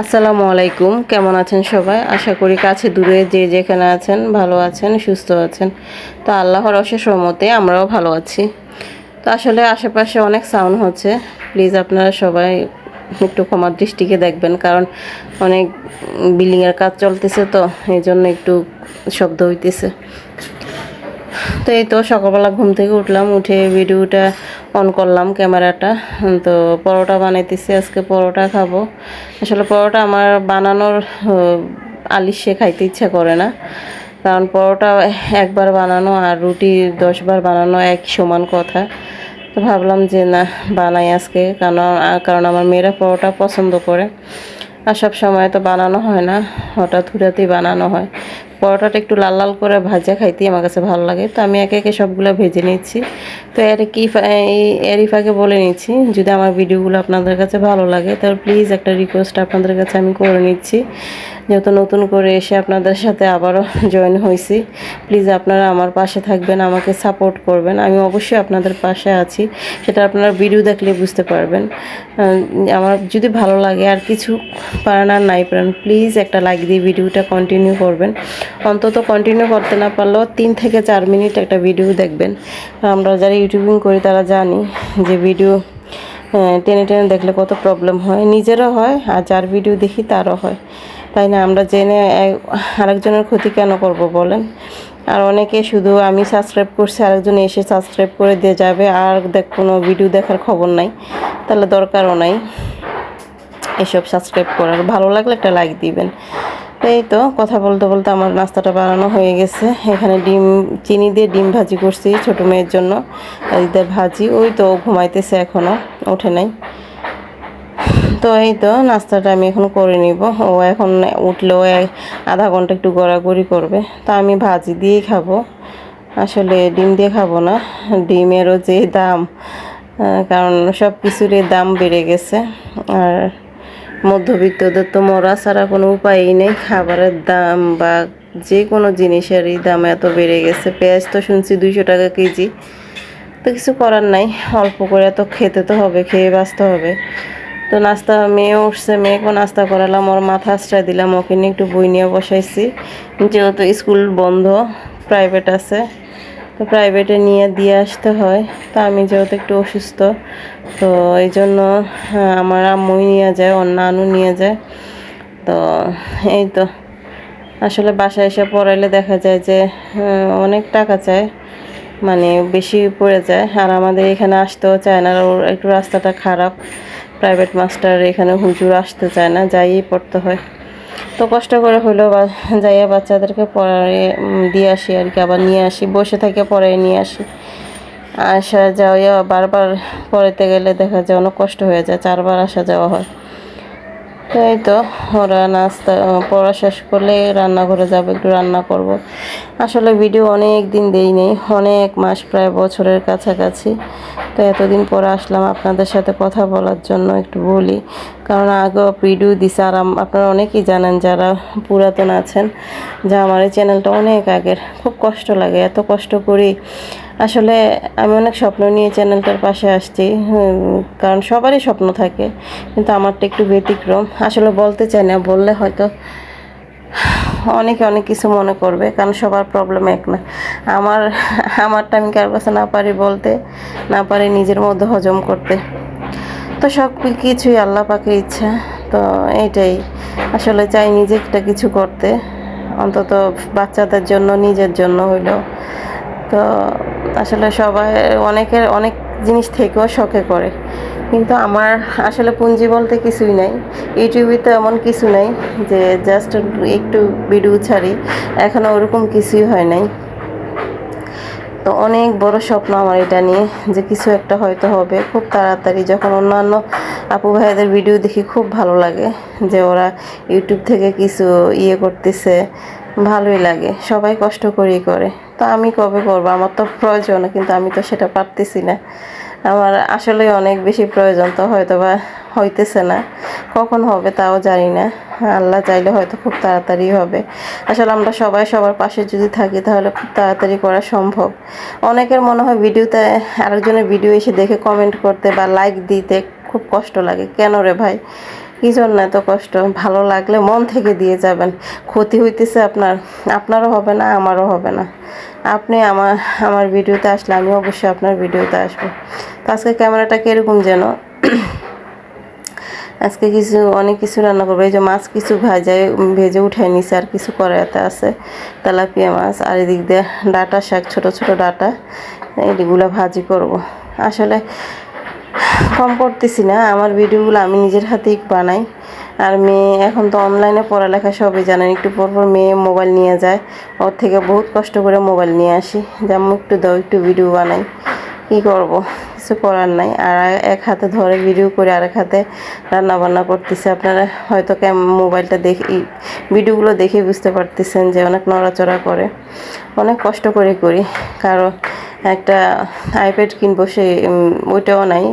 আসসালামু আলাইকুম, কেমন আছেন সবাই? আশা করি কাছে দূরে যে যেখানে আছেন, ভালো আছেন, সুস্থ আছেন। তো আল্লাহর অশেষ রহমতে আমরাও ভালো আছি। তো আসলে আশেপাশে অনেক সাউন্ড হচ্ছে। প্লিজ আপনারা সবাই একটু ক্ষমার দৃষ্টিকে দেখবেন, কারণ অনেক বিল্ডিংয়ের কাজ চলতেছে তো এই জন্য একটু শব্দ হইতেছে। তো এই তো সকালবেলা ঘুম থেকে উঠলাম, উঠে ভিডিওটা অন করলাম ক্যামেরাটা। তো পরোটা বানাইতেছি, আজকে পরোটা খাব। আসলে পরোটা আমার বানানোর আলিশে খাইতে ইচ্ছা করে না। কারণ পরোটা একবার বানানো আর রুটি দশবার বানানো এক সমান কথা। তো ভাবলাম যে না, বানাই আজকে। কারণ কারণ আমার মেয়েরা পরোটা পছন্দ করে। আর সব সময় তো বানানো হয় না, হঠাৎ হুঠাতেই বানানো হয়। পরোটাটা একটু লাল লাল করে ভাজা খাইতেই আমার কাছে ভালো লাগে। তো আমি একে একে সবগুলো ভেজে নিচ্ছি। তো এর কি এই এরিফাকে বলে নিচ্ছি, যদি আমার ভিডিওগুলো আপনাদের কাছে ভালো লাগে, তাহলে প্লিজ একটা রিকোয়েস্ট আপনাদের কাছে আমি করে নিচ্ছি। যেহেতু নতুন করে এসে আপনাদের সাথে আবারও জয়েন হয়েছি প্লিজ আপনারা আমার পাশে থাকবেন, আমাকে সাপোর্ট করবেন। আমি অবশ্যই আপনাদের পাশে আছি, সেটা আপনারা ভিডিও দেখলে বুঝতে পারবেন। আমার যদি ভালো লাগে আর কিছু পারেন আর নাই পারেন প্লিজ একটা লাইক দিয়ে ভিডিওটা কন্টিনিউ করবেন। অন্তত কন্টিনিউ করতে না পারলেও তিন থেকে চার মিনিট একটা ভিডিও দেখবেন। আমরা যারা ইউটিউবিং করি, তারা জানি যে ভিডিও টেনে টেনে দেখলে কত প্রবলেম হয়। নিজেরও হয় আর যার ভিডিও দেখি, তারও হয়। তাই না? আমরা জেনে আরেকজনের ক্ষতি কেন করব বলেন? আর অনেকে শুধু আমি সাবস্ক্রাইব করছি, আরেকজন এসে সাবস্ক্রাইব করে দিয়ে যাবে, আর দেখ, কোনো ভিডিও দেখার খবর নাই। তাহলে দরকারও নাই এসব সাবস্ক্রাইব করার। ভালো লাগলে একটা লাইক দিবেন। তো এই তো কথা বলতে বলতে আমার নাস্তাটা বানানো হয়ে গেছে। এখানে ডিম, চিনি দিয়ে ডিম ভাজি করছি ছোটো মেয়ের জন্য এদের ভাজি। ওই তো ঘুমাইতেছে এখনও ওঠে নাই। তো এই তো নাস্তাটা আমি এখন করে নিব। ও এখন উঠলেও আধা ঘণ্টা একটু গড়াগড়ি করবে। তা আমি ভাজি দিয়েই খাব। আসলে ডিম দিয়ে খাব না। ডিমেরও যে দাম কারণ সব কিছুরই দাম বেড়ে গেছে। আর মধ্যবিত্তদের তো মরা ছাড়া কোনো উপায়ই নেই। খাবারের দাম বা যে কোনো জিনিসেরই দাম এত বেড়ে গেছে। পেঁয়াজ তো শুনছি দুইশো টাকা কেজি। তো কিছু করার নাই। অল্প করে তো খেতে তো হবে, খেয়ে বাঁচতে হবে। তো নাস্তা, মেয়ে উঠছে মেয়েকেও নাস্তা করালাম। ওর মাথা আশ্রয় দিলাম। ওকে নিয়ে একটু বই নিয়ে বসাইছি। যেহেতু স্কুল বন্ধ প্রাইভেট আছে। তো প্রাইভেটে নিয়ে দিয়ে আসতে হয়। তা আমি যেহেতু একটু অসুস্থ তো এই জন্য হ্যাঁ, আমার আম্মুই নিয়ে যায় ওর নানু নিয়ে যায়। তো এই তো। আসলে বাসায় এসে পড়াইলে দেখা যায় যে অনেক টাকা চায় মানে বেশি পড়ে যায়। আর আমাদের এখানে আসতেও চায় না ওর একটু রাস্তাটা খারাপ। প্রাইভেট মাস্টার এখানে হুজুর আসতে চায় না যাইই পড়তে হয়। তো কষ্ট করে হলেও বা যাইয়া বাচ্চাদেরকে পড়ায় দিয়ে আসি আর কি, আবার নিয়ে আসি, বসে থেকে পড়ায় নিয়ে আসি। আসা যাওয়া বারবার পড়াতে গেলে দেখা যায় অনেক কষ্ট হয়ে যায়, চারবার আসা যাওয়া হয়। তো এই তো, ওরা নাস্তা পড়া শেষ করলে রান্নাঘরে যাব, একটু রান্না করব। আসলে ভিডিও অনেক দিন দেই নেই, অনেক মাস, প্রায় বছরের কাছাকাছি। তো এতদিন পরে আসলাম আপনাদের সাথে কথা বলার জন্য একটু বলি। কারণ আগেও ভিডিও দিছে আর আপনারা অনেকেই জানেন যারা পুরাতন আছেন, যে আমার এই চ্যানেলটা অনেক আগের। খুব কষ্ট লাগে, এত কষ্ট করি। আসলে আমি অনেক স্বপ্ন নিয়ে চ্যানেলটার পাশে আসছি কারণ সবারই স্বপ্ন থাকে, কিন্তু আমারটা একটু ব্যতিক্রম। আসলে বলতে চাই না, বললে হয়তো অনেকে অনেক কিছু মনে করবে, কারণ সবার প্রবলেম এক না। আমার, আমারটা আমি কারোর কাছে না পারি বলতে, না পারি নিজের মধ্যে হজম করতে। তো সব কিছুই আল্লাহ পাকের ইচ্ছা। তো এইটাই। আসলে চাই নিজে একটা কিছু করতে। অন্তত বাচ্চাদের জন্য, নিজের জন্য হইলেও তো আসলে সবাই, অনেকের, অনেক জিনিস থেকেও শখে করে। কিন্তু আমার আসলে পুঁজি বলতে কিছুই নাই। ইউটিউবে তো এমন কিছু নাই যে জাস্ট একটু ভিডিও ছাড়ি। এখনও ওরকম কিছুই হয় নাই। তো অনেক বড় স্বপ্ন আমার এটা নিয়ে যে কিছু একটা হয়তো হবে। খুব তাড়াতাড়ি যখন অন্যান্য আপু ভাইদের ভিডিও দেখি খুব ভালো লাগে যে ওরা ইউটিউব থেকে কিছু ইয়ে করতেছে। ভালোই লাগে, সবাই কষ্ট করেই করে। তো আমি কবে করব? আমার তো প্রয়োজন, কিন্তু আমি তো সেটা পারতেছি না। আমার আসলে অনেক বেশি প্রয়োজন তো হয়তো বা হইতেছে না। কখন হবে তাও জানি না। আল্লাহ চাইলে হয়তো খুব তাড়াতাড়ি হবে। আসলে আমরা সবাই সবার পাশে যদি থাকি, তাহলে খুব তাড়াতাড়ি করা সম্ভব। অনেকের মনে হয় ভিডিওতে আরেকজনের ভিডিও এসে দেখে কমেন্ট করতে বা লাইক দিতে খুব কষ্ট লাগে। কেন রে ভাই? কী জন্য এত কষ্ট? ভালো লাগলে মন থেকে দিয়ে যাবেন। ক্ষতি হইতেছে আপনার। আপনারও হবে না, আমারও হবে না। আপনি আমার আমার ভিডিওতে আসলে আমি অবশ্যই আপনার ভিডিওতে আসব। তো আজকে ক্যামেরাটা কীরকম যেন? আজকে কিছু, অনেক কিছু রান্না করব। এই যে মাছ কিছু ভাজায় ভেজে উঠাই নিছে, আর কিছু করাতে আছে। তেলাপিয়া মাছ, আর এদিক দিয়ে ডাটা শাক, ছোট ছোট ডাটা। এইগুলো ভাজি করব। আসলে কম করতেছি না। আমার ভিডিওগুলো আমি নিজের হাতেই বানাই। আর মেয়ে এখন তো অনলাইনে পড়ালেখা সবই জানেন একটু পর পর মেয়ে মোবাইল নিয়ে যায়। ওর থেকে বহুত কষ্ট করে মোবাইল নিয়ে আসি। যেমন একটু দাও, একটু ভিডিও বানাই। কী করব? কিছু করার নাই। আর এক হাতে ধরে ভিডিও করে আরেক হাতে রান্না বান্না করতেছে। আপনারা হয়তো ক্যাম মোবাইলটা দেখে ভিডিওগুলো দেখে বুঝতে পারতেছেন যে অনেক নড়াচড়া করে। অনেক কষ্ট করে করি। কারণ একটা আইপ্যাড কিনবো সে ওইটাও নাই।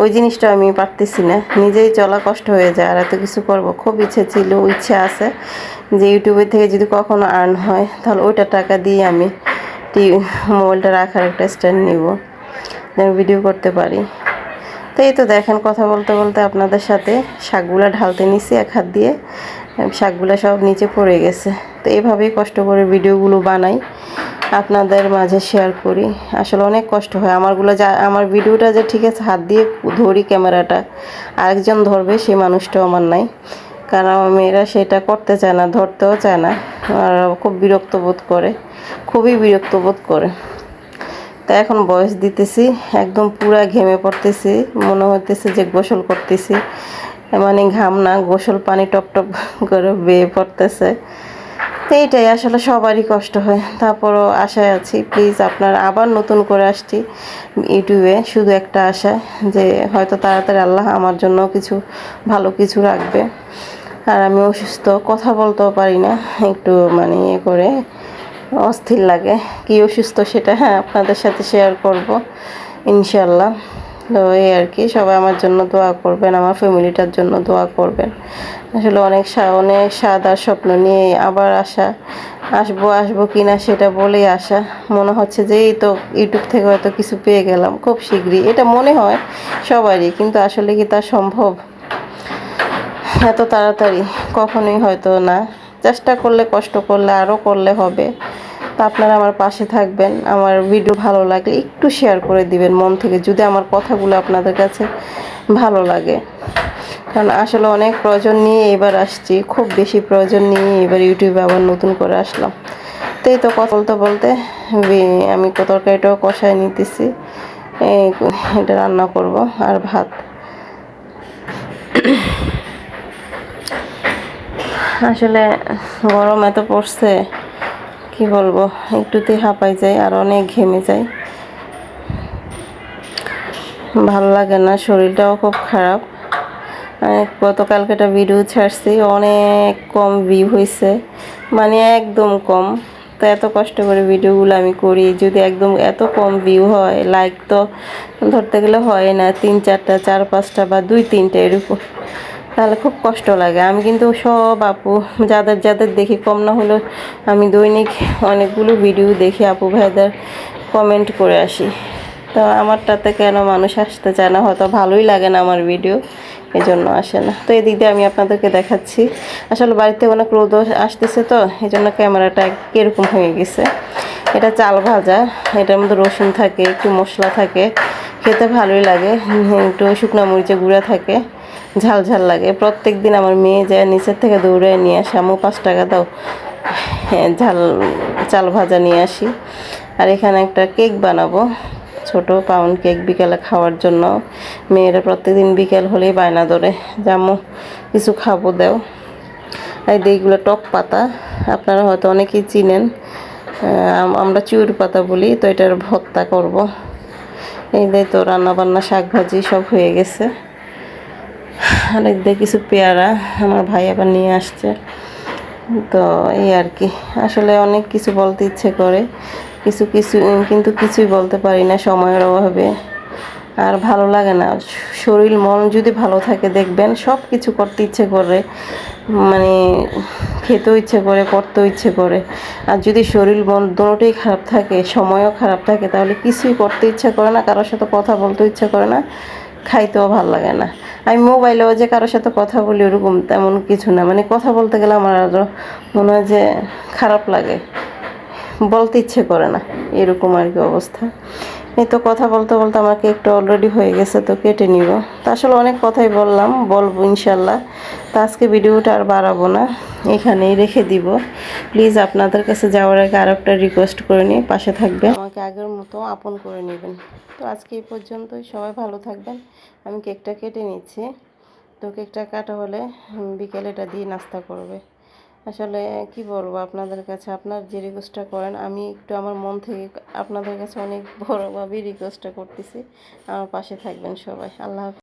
ওই জিনিসটা আমি পারতেছি না। নিজেই চলা কষ্ট হয়ে যায়। আর এত কিছু করব, খুব ইচ্ছে ছিল, ইচ্ছে আছে যে ইউটিউবে থেকে যদি কখনো আর্ন হয়, তাহলে ওইটা টাকা দিয়ে আমি মোবাইলটা রাখার একটা স্ট্যান্ড নিব। ভিডিও করতে পারি। তো এই তো দেখেন কথা বলতে বলতে আপনাদের সাথে শাকগুলা ঢালতে নিছি এক হাত দিয়ে। শাকগুলা সব নিচে পড়ে গেছে। তো এইভাবেই কষ্ট করে ভিডিওগুলো বানাই, আপনাদের মাঝে শেয়ার করি। আসলে অনেক কষ্ট হয়। আমারগুলো যা, আমার ভিডিওটা যে ঠিক আছে, হাত দিয়ে ধরি ক্যামেরাটা, আরেকজন ধরবে সেই মানুষটাও আমার নাই। কারণ আমার মেয়েরা সেটা করতে চায় না, ধরতেও চায় না। আর খুব বিরক্ত বোধ করে, খুবই বিরক্ত বোধ করে। তা এখন বয়স দিতেছি, একদম পুরা ঘেমে পড়তেছি, মনে হইতেছে যে গোসল করতেছি। মানে ঘাম না, গোসল পানি টপ টপ করে বেয়ে পড়তেছে। তো এইটাই আসলে সবারই কষ্ট হয়। তারপরও আশায় আছি প্লিজ আপনার আবার নতুন করে আসছি ইউটিউবে, শুধু একটা আশায় যে হয়তো তাড়াতাড়ি আল্লাহ আমার জন্য কিছু ভালো কিছু রাখবে। আর আমি অসুস্থ, কথা বলতেও পারি না, একটু মানে ইয়ে করে অস্থির লাগে। কি অসুস্থ সেটা হ্যাঁ আপনাদের সাথে শেয়ার করব ইনশাল্লাহ তো এই আর কি, সবাই আমার জন্য দোয়া করবেন, আমার ফ্যামিলিটার জন্য দোয়া করবেন। আসলে অনেক অনেক স্বাদ আর স্বপ্ন নিয়ে আবার আসা। আসব আসব কি না সেটা বলেই আসা। মনে হচ্ছে যে এই তো ইউটিউব থেকে হয়তো কিছু পেয়ে গেলাম, খুব শীঘ্রই। এটা মনে হয় সবারই, কিন্তু আসলে কি তা সম্ভব? এত তাড়াতাড়ি, কখনোই হয়তো না। চেষ্টা করলে, কষ্ট করলে আরও করলে হবে। তা আপনারা আমার পাশে থাকবেন। আমার ভিডিও ভালো লাগলে একটু শেয়ার করে দিবেন মন থেকে, যদি আমার কথাগুলো আপনাদের কাছে ভালো লাগে। কারণ আসলে অনেক প্রয়োজন নিয়ে এবার আসছি, খুব বেশি প্রয়োজন নিয়ে এবার ইউটিউবে আবার নতুন করে আসলাম। তো এই তো কথা বলতে বলতে আমি তরকারিটাও কষায় নিতেছি। এটা রান্না করব আর ভাত। আসলে গরম এত পড়ছে, কি বলব? একটুতে হাঁপাই যায় আর অনেক ঘেমে যায় ভালো লাগে না, শরীরটাও খুব খারাপ। গতকালকে একটা ভিডিও ছাড়ছি, অনেক কম ভিউ হয়েছে মানে একদম কম। তো এত কষ্ট করে ভিডিওগুলো আমি করি, যদি একদম এত কম ভিউ হয় লাইক তো ধরতে গেলে হয় না, তিন চারটা, চার পাঁচটা বা দুই তিনটা এরকম তাহলে খুব কষ্ট লাগে। আমি কিন্তু সব আপু, যাদের যাদের দেখি কম না হলেও আমি দৈনিক অনেকগুলো ভিডিও দেখি আপু ভাইদের কমেন্ট করে আসি। তো আমারটাতে কেন মানুষ আসতে চায় না? হয়তো ভালোই লাগে না আমার ভিডিও এই জন্য আসে না। তো এদিক দিয়ে আমি আপনাদেরকে দেখাচ্ছি। আসলে বাড়িতে অনেক রোদ আসতেছে তো এই জন্য ক্যামেরাটা কীরকম হয়ে গেছে। এটা চাল ভাজা, এটার মধ্যে রসুন থাকে, একটু মশলা থাকে, খেতে ভালোই লাগে। একটু শুকনো মরিচে গুঁড়া থাকে। ঝাল ঝাল লাগে। প্রত্যেক দিন আমার মেয়ে যায় নিচের থেকে দৌড়ে নিয়ে আসে আমু পাঁচ টাকা দাও। হ্যাঁ ঝাল, চাল ভাজা নিয়ে আসি। আর এখানে একটা কেক বানাবো, ছোট পাউন্ড কেক বিকেলে খাওয়ার জন্য। মেয়েরা প্রত্যেকদিন বিকেল হলেই বায়না ধরে জামু কিছু খাব, দেও। এই এইগুলো টক পাতা, আপনারা হয়তো অনেকেই চিনেন। আমরা চুর পাতা বলি, তো এটার ভর্তা করব। এই যে তো রান্নাবান্না শাক ভাজি সব হয়ে গেছে। আর এই কিছু পেয়ারা আমার ভাই আবার নিয়ে আসছে। তো এই আর কি। আসলে অনেক কিছু বলতে ইচ্ছে করে। কিছু কিছু কিন্তু কিছুই বলতে পারি না সময়ের অভাবে। আর ভালো লাগে না। শরীর, মন যদি ভালো থাকে দেখবেন সব কিছু করতে ইচ্ছে করে। মানে খেতেও ইচ্ছে করে, করতেও ইচ্ছে করে। আর যদি শরীর, মন দুটোই খারাপ থাকে, সময়ও খারাপ থাকে, তাহলে কিছুই করতে ইচ্ছে করে না, কারোর সাথে কথা বলতে ইচ্ছে করে না। খাইতেও ভালো লাগে না। আমি মোবাইলেও যে কারোর সাথে কথা বলি ওরকম তেমন কিছু না। মানে কথা বলতে গেলে আমার আরও মনে হয় যে খারাপ লাগে। বলতে ইচ্ছে করে না। এরকম আর কি অবস্থা। এই তো কথা বলতে বলতে আমাকে একটু অলরেডি হয়ে গেছে, তো কেটে নিব। তা আসলে অনেক কথাই বললাম, বলব ইনশাল্লাহ। তা আজকে ভিডিওটা আর বাড়াবো না, এখানেই রেখে দিব। প্লিজ আপনাদের কাছে যাওয়ার আগে আর একটা রিকোয়েস্ট করে নিয়ে পাশে থাকবেন। আমাকে আগের মতো আপন করে নেবেন। তো আজকে এই পর্যন্তই, সবাই ভালো থাকবেন। আমি কেকটা কেটে নিচ্ছি। তো কেকটা কাটা হলে বিকেলে এটা দিয়ে নাস্তা করবে। আসলে কি বলব আপনাদের কাছে? আপনার যে রিকোয়েস্টটা করেন, আমি একটু আমার মন থেকে আপনাদের কাছে অনেক বড়োভাবেই রিকোয়েস্টটা করতেছি। আমার পাশে থাকবেন সবাই। আল্লাহ।